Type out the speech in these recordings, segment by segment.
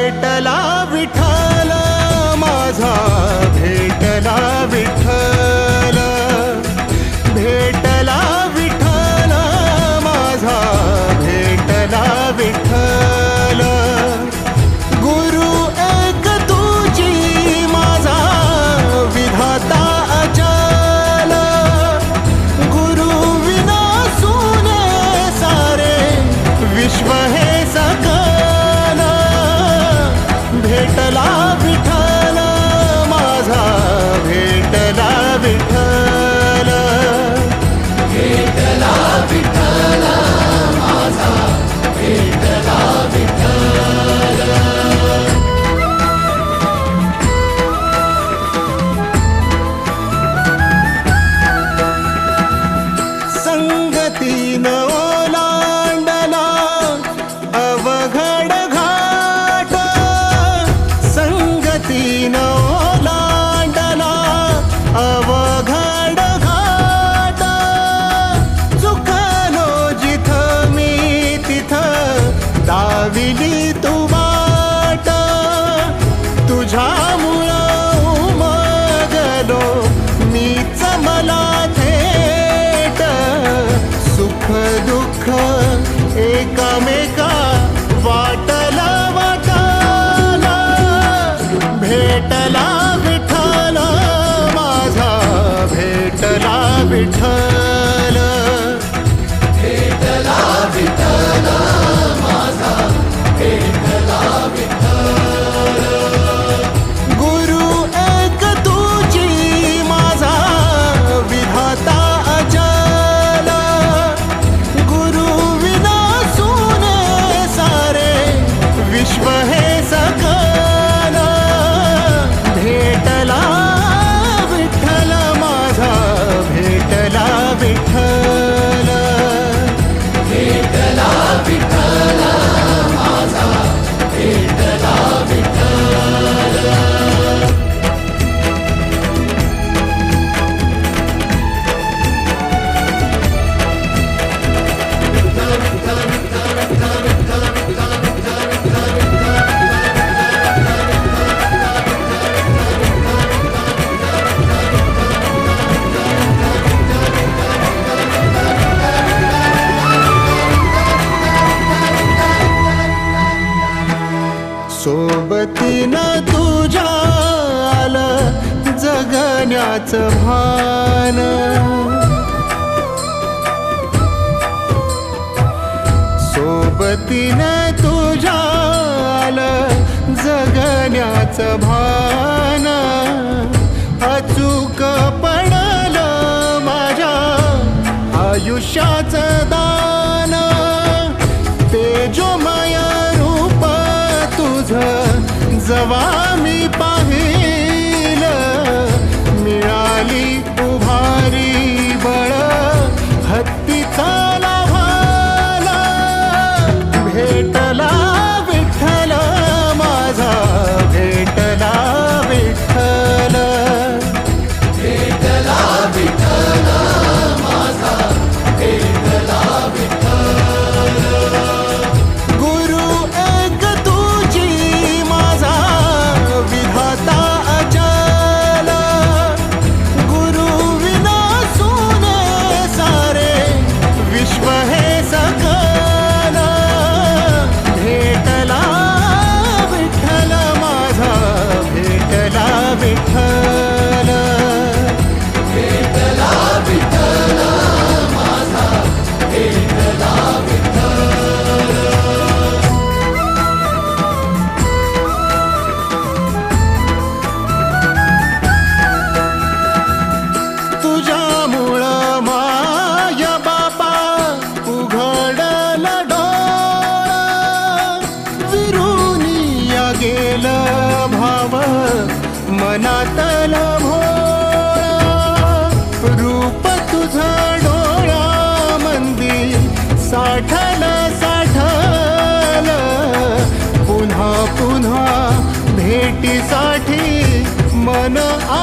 भेटला विठाला माझा காட்டலாம் त्याच भान. सोबतीनं तुझ्या जगण्याचं भान. अचूक पडल माझ्या आयुष्याचं दान. तेजोमय रूप तुझ जवा मी पा मनातल भोळा रूप तुझं डोळा मंदी साठल साठल. पुन्हा पुन्हा भेटीसाठी मन आ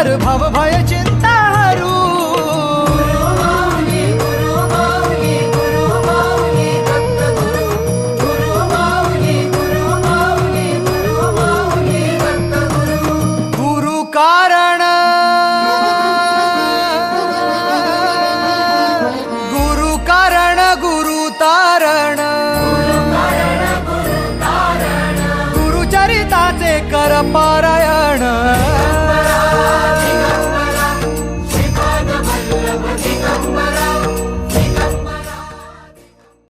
भाव भयचिंत